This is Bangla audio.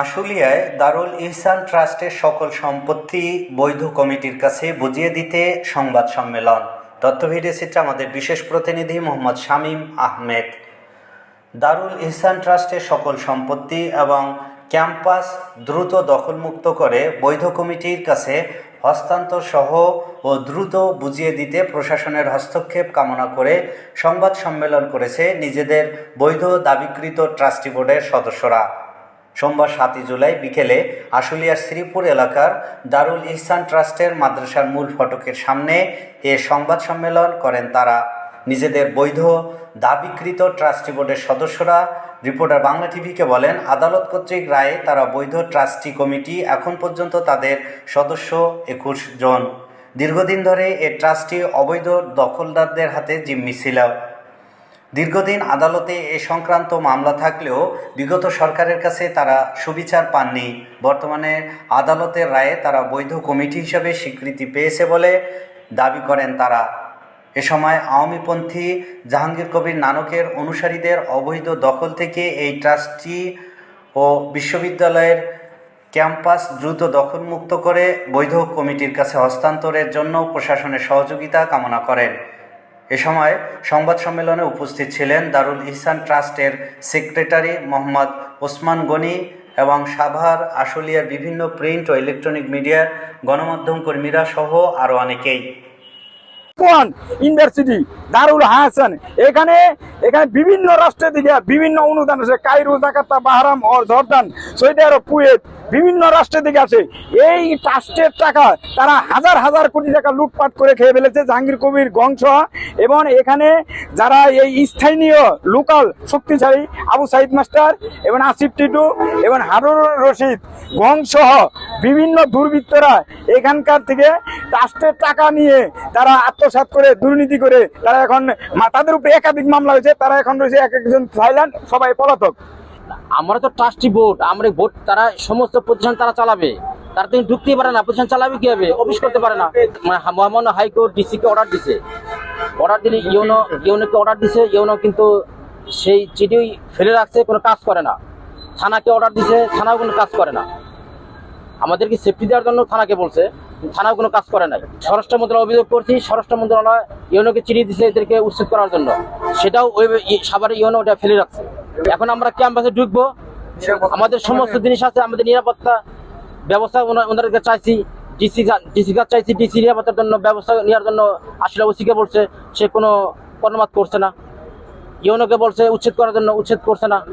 আশুলিয়ায় দারুল ইহসান ট্রাস্টের সকল সম্পত্তি বৈধ কমিটির কাছে বুঝিয়ে দিতে সংবাদ সম্মেলন। তথ্য ভিডিও চিত্রে আমাদের বিশেষ প্রতিনিধি মোহাম্মদ শামীম আহমেদ। দারুল ইহসান ট্রাস্টের সকল সম্পত্তি এবং ক্যাম্পাস দ্রুত দখলমুক্ত করে বৈধ কমিটির কাছে হস্তান্তর সহ ও দ্রুত বুঝিয়ে দিতে প্রশাসনের হস্তক্ষেপ কামনা করে সংবাদ সম্মেলন করেছে নিজেদের বৈধ দাবিকৃত ট্রাস্টি বোর্ডের সদস্যরা। সোমবার সাতই জুলাই বিকেলে আশুলিয়ার শ্রীপুর এলাকার দারুল ইহসান ট্রাস্টের মাদ্রাসার মূল ফটকের সামনে এ সংবাদ সম্মেলন করেন তারা। নিজেদের বৈধ, দাবিকৃত ট্রাস্টি বোর্ডের সদস্যরা রিপোর্টার বাংলা টিভিকে বলেন, আদালত কর্তৃক রায়ে তারা বৈধ ট্রাস্টি কমিটি এখন পর্যন্ত তাদের সদস্য একুশ জন। দীর্ঘদিন ধরে এ ট্রাস্টি অবৈধ দখলদারদের হাতে জিম্মি ছিল। দীর্ঘদিন আদালতে এ সংক্রান্ত মামলা থাকলেও বিগত সরকারের কাছে তারা সুবিচার পাননি। বর্তমানে আদালতের রায়ে তারা বৈধ কমিটি হিসাবে স্বীকৃতি পেয়েছে বলে দাবি করেন তারা। এ সময় আওয়ামীপন্থী জাহাঙ্গীর কবির নানকের অনুসারীদের অবৈধ দখল থেকে এই ট্রাস্টি ও বিশ্ববিদ্যালয়ের ক্যাম্পাস দ্রুত দখলমুক্ত করে বৈধ কমিটির কাছে হস্তান্তরের জন্য প্রশাসনের সহযোগিতা কামনা করেন। এ সময় সংবাদ সম্মেলনে উপস্থিত ছিলেন দারুল ইহসান ট্রাস্টের সেক্রেটারি মোহাম্মদ ওসমান গনি এবং সাভার আশুলিয়ার বিভিন্ন প্রিন্ট ও ইলেকট্রনিক মিডিয়ার গণমাধ্যম কর্মীরা সহ আরও অনেকেই। কোন ইউনিভার্সিটি দারুল হাসান। এখানে এখানে বিভিন্ন রাষ্ট্রের দিকে, বিভিন্ন অনুদান আছে। কাইরো জাকাতা বাহারাম ও জর্দান সৌদি আরব, কুয়েত, বিভিন্ন রাষ্ট্রের দিকে আছে। এই ট্রাস্টের টাকা তারা হাজার হাজার কোটি টাকা লুটপাট করে খেয়ে ফেলেছে। জাহাঙ্গীর কবির গংস এবং এখানে যারা এই স্থানীয়, লোকাল, শক্তিশালী আবু সাইদ মাস্টার এবং আসিফ টিটু এবং হারুর রশিদ গংসহ বিভিন্ন দুর্বৃত্তরা এখানকার থেকে ট্রাস্টের টাকা নিয়ে তারা আত্মসাৎ করে, দুর্নীতি করে, তারা এখন তাদের উপরে একাধিক মামলা হয়েছে। তারা এখন রয়েছে এক একজন থাইল্যান্ড সবাই পলাতক। আমরা তো ট্রাস্টি বোর্ড আমরা ভোট, তারা সমস্ত প্রতিষ্ঠান তারা চালাবে। তারা তো ঢুকতেই পারে না, প্রতিষ্ঠান চালাবে কি হবে অফিস করতে পারে না। মানে মহামান্য হাইকোর্ট, ডিসিকে অর্ডার দিছে। অর্ডার দিলে ইউনো ইউনোকে অর্ডার দিছে, ইউনো কিন্তু সেই চিঠি ফেলে রাখছে, কোনো কাজ করে না। থানাকে অর্ডার দিছে, থানাও কোনো কাজ করে না। আমাদেরকে সেফটি দেওয়ার জন্য থানাকে বলছে, থানাও কোনো কাজ করে নাই। স্বরাষ্ট্র মন্ত্রণালয় অভিযোগ করছি, স্বরাষ্ট্র মন্ত্রণালয় ইউনোকে চিঠি দিছে এদেরকে উচ্ছেদ করার জন্য। সেটাও ওই সাভারে ইউনো ওটা ফেলে রাখছে। এখন আমরা ক্যাম্পাসে ঢুকবো। আমাদের সমস্ত জিনিস আছে, আমাদের নিরাপত্তা ব্যবস্থা ওনা- ওনাদেরকে চাইছি। ডিসি ডিসি কাজ চাইছি, ডিসি নিরাপত্তার জন্য ব্যবস্থা নেওয়ার জন্য আসলে ওসিকে বলছে, সে কোনো কর্মবাদ করছে না। ইউনোকে বলছে, উচ্ছেদ করার জন্য উচ্ছেদ করছে না।